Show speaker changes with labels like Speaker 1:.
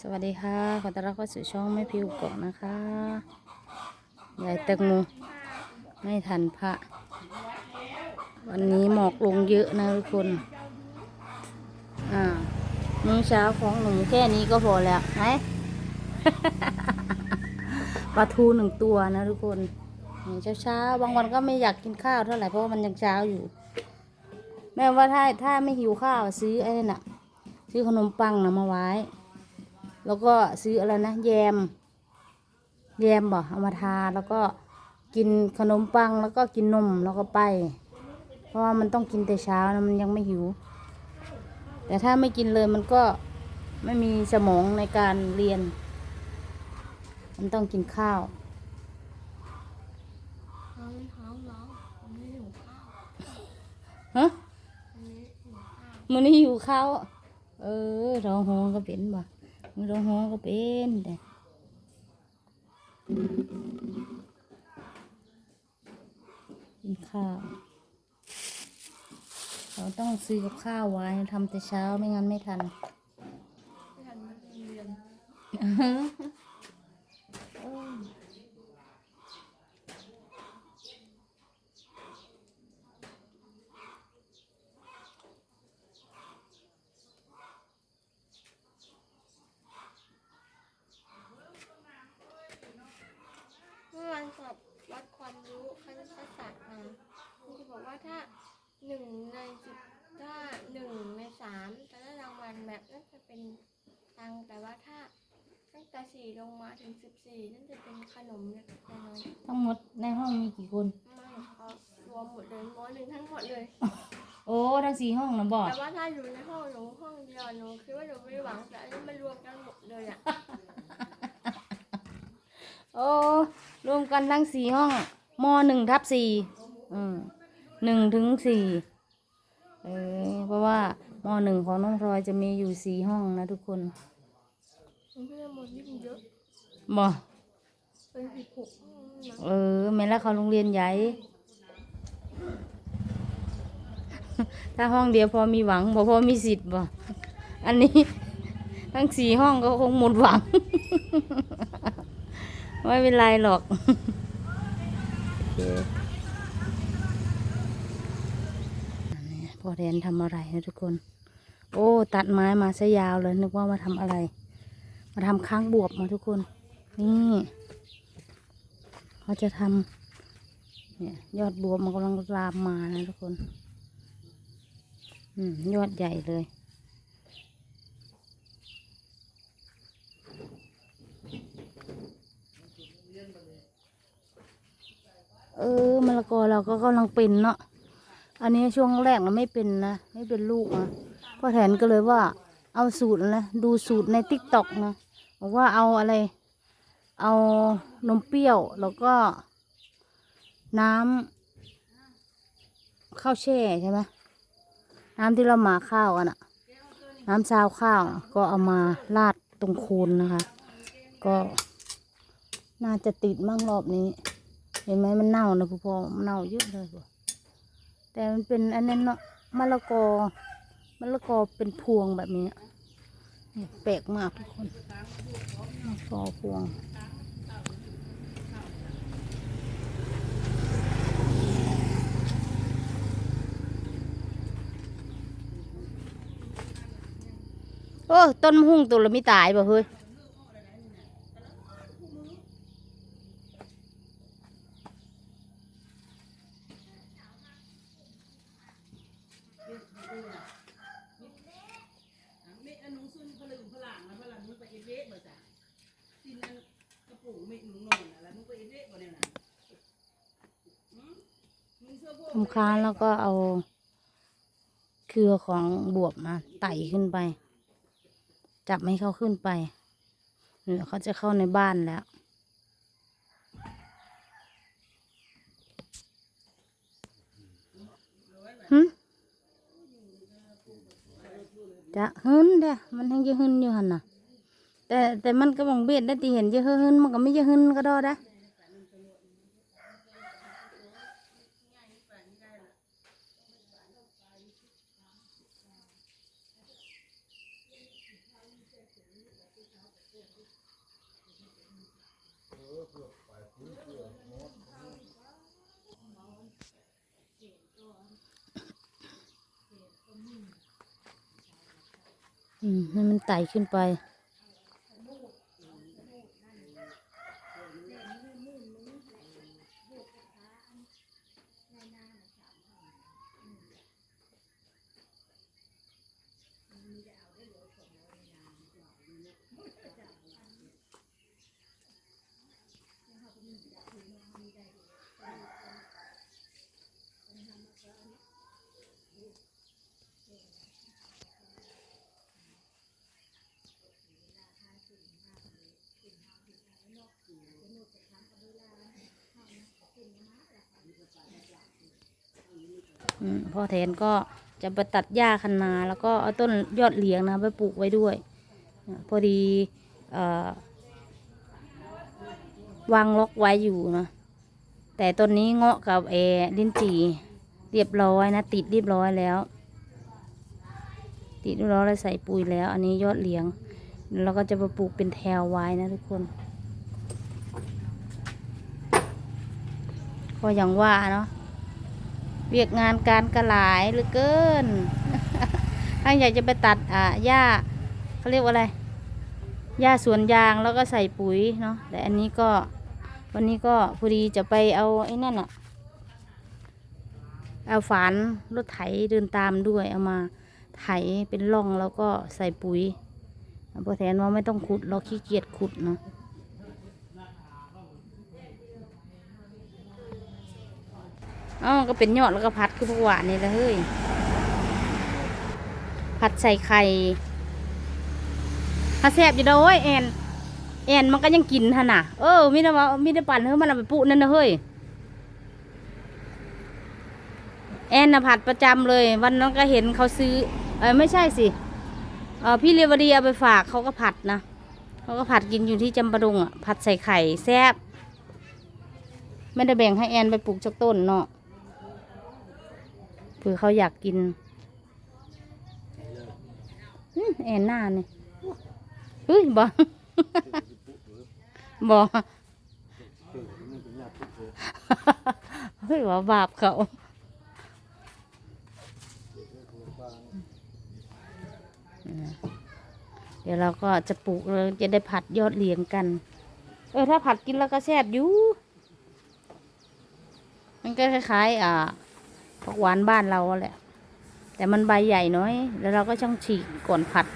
Speaker 1: สวัสดีค่ะ ขอต้อนรับเข้าสู่ช่องแม่พิวกอกนะคะยายแตงโมไม่ทันพระ วันนี้หมอกลงเยอะนะทุกคน อ่ามื้อเช้าของหนูแค่นี้ก็พอแล้วไหนปลาทูหนึ่งตัวนะทุกคนเช้าเช้าบางวันก็ไม่อยากกินข้าวเท่าไหร่เพราะว่ามันยังเช้าอยู่ แม่ว่าถ้าถ้าไม่หิวข้าวซื้อไอ้นั่นน่ะ ซื้อขนมปังนะมาไว้ แล้วก็ซื้ออะไรนะ แยม แยมบ่เอามาทาแล้วก็กินขนมปังแล้วก็กินนมแล้วก็ไป เพราะว่ามันต้องกินแต่เช้านะมันยังไม่หิว แต่ถ้าไม่กินเลยมันก็ไม่มีสมองในการเรียน มันต้องกินข้าว
Speaker 2: น้องท้องร้องผมไม่หิวข้าว
Speaker 1: ฮะ
Speaker 2: วันนี้หิวข้าว
Speaker 1: มันนี่หิวข้าว เออร้องโฮงก็เป็นบ่ มึงร้องโฮงก็เป็นแต่กินข้าว เราต้องซื้อกับข้าวไว้ทำแต่เช้าไม่งั้นไม่ทัน
Speaker 2: ไม่ทันมาเรียนเมื่อวันสอบวัดความรู้คณิตศาสตร์มาคุณครูบอกว่าถ้า หนึ่งในสิบถ้าหนึ่งในสามจะได้รางวัลแบบนั่นจะเป็นตังค์แต่ว่าถ้าตั้งแต่สี่ลงมาถึงสิบสี่นั่นจะเป็นขนมเล็กๆน้อย
Speaker 1: ทั้งหมดในห้องมีกี่คน
Speaker 2: ๆไม่เอารวมหมดเลยมหนึ่งทั้งหมดเลย
Speaker 1: โอ้ทั้งสี่ห้องนะบอ
Speaker 2: แต่ว่าถ้าอยู่ในห้องหนูห้องเดียวหนูคิดว่าหนูไม่หวังแต่อันนี้มันรวมกันหมดเลยอะ
Speaker 1: โอ้รวมกันทั้งสี่ห้องมหนึ่งทับสี่อืม หนึ่งถึงสี่เออเพราะว่ามหนึ่งของน้องพลอยจะมีอยู่สี่ห้องนะทุกคน
Speaker 2: หนูเพื่อนหมดยิ่งเยอะ
Speaker 1: บอ
Speaker 2: เป็นสิบหกห้องนะ
Speaker 1: เออแม่ละเขาโรงเรียนใหญ่ ถ้าห้องเดียวพอมีหวังบ่พอมีสิทธิ์บ่อันนี้ ทั้งสี่ห้องก็คงหมดหวัง ไม่เป็นไรหรอก โอเค อันนี้พ่อแดนทำอะไรนะทุกคน โอ้ ตัดไม้มาซะยาวเลย นึกว่ามาทำอะไร มาทำค้างบวบมาทุกคน นี่เขาจะทำเนี่ยยอดบวบมันกำลังลามมานะทุกคน อืม ยอดใหญ่เลยเออมะละกอเราก็กำลังเป็นเนาะ อันนี้ช่วงแรกเราไม่เป็นนะไม่เป็นลูกนะพ่อแทนก็เลยว่า เอาสูตรนะดูสูตรในติ๊กต็อกนะบอกว่าเอาอะไร เอานมเปรี้ยวแล้วก็ น้ำข้าวแช่ใช่ไหมน้ำที่เราหมาข้าวกันอะน้ำซาวข้าวก็เอามาราดตรงโคนนะคะ ก็น่าจะติดมั่งรอบนี้ เห็นไหมมันเน่านะพ่อมันเน่าเยอะเลยพ่อ แต่มันเป็นอันนั้นเนาะมะละกอมะละกอเป็นพวงแบบนี้นี่แปลกมากทุกคนมะละกอพวงโอ้ต้นมะฮุ่งตัวละไม่ตายบ่เฮ้ย ทำค้านแล้วก็เอา เครือของบวบมาไต่ขึ้นไป จับไม่ให้เขาขึ้นไปเดี๋ยวเขาจะเข้าในบ้านแล้ว หึจะหึนเด้มันยังจะหึนอยู่หันน่ะ แต่แต่มันก็มองเบ็ดได้ที่เห็นจะหึนมันก็ไม่จะหึนก็ได้ได้อืมให้มันไต่ขึ้นไป พ่อแทนก็จะไปตัดหญ้าคันนา แล้วก็เอาต้นยอดเหลียงนะไปปลูกไว้ด้วย พอดีอวางล็อกไว้อยู่นะแต่ต้นนี้เงาะกับเออลิ้นจี่เรียบร้อยนะ ติดเรียบร้อยแล้ว ติดเรียบร้อยแล้วใส่ปุ๋ยแล้ว อันนี้ยอดเหลียงเราก็จะมาปลูกเป็นแถวไว้นะทุกคนก็อย่างว่าเนาะ เวียกงานการกระหลายเหลือเกินถ้าอยากจะไปตัดอ่าหญ้าเขาเรียกว่าอะไรหญ้าสวนยางแล้วก็ใส่ปุ๋ยเนาะแต่อันนี้ก็วันนี้ก็พอดีจะไปเอาไอ้นั่นอะเอาฝานรถไถเดินตามด้วยเอามาไถเป็นร่องแล้วก็ใส่ปุ๋ยพอแทนว่าไม่ต้องขุดเราขี้เกียจขุดเนาะ อ๋อก็เป็นยอดแล้วก็พัดคือพวกหวานนี่แหละเฮ้ย ผัดใส่ไข่ถ้าแซ่บอยู่เด้อเว้ยแอนแอนมันก็ยังกินฮะน่ะ เออมีแต่ว่ามีแต่ปั่นเฮ้ยมันเอาไปปุนั่นนะเฮ้ย แอนน่ะผัดประจำเลย วันนั้นก็เห็นเขาซื้อ เออไม่ใช่สิเออพี่เรวดีเอาไปฝากเขาก็ผัดนะเขาก็ผัดกินอยู่ที่จำปาดงอะผัดใส่ไข่แซ่บไม่ได้แบ่งให้แอนไปปลูกจากต้นเนาะ เผื่อเขาอยากกินอื้อแอนหน้าเนี่ยเฮ้ยบอบอเฮ้ยว่าบาปเขาเดี๋ยวเราก็จะปลูกเราจะได้ผัดยอดเหลียงกัน เออถ้าผัดกินแล้วก็แซ่บอยู่ มันก็คล้ายๆอ่า ผักหวานบ้านเราแหละ แต่มันใบใหญ่น้อย แล้วเราก็ช่องฉีกก่อนผัด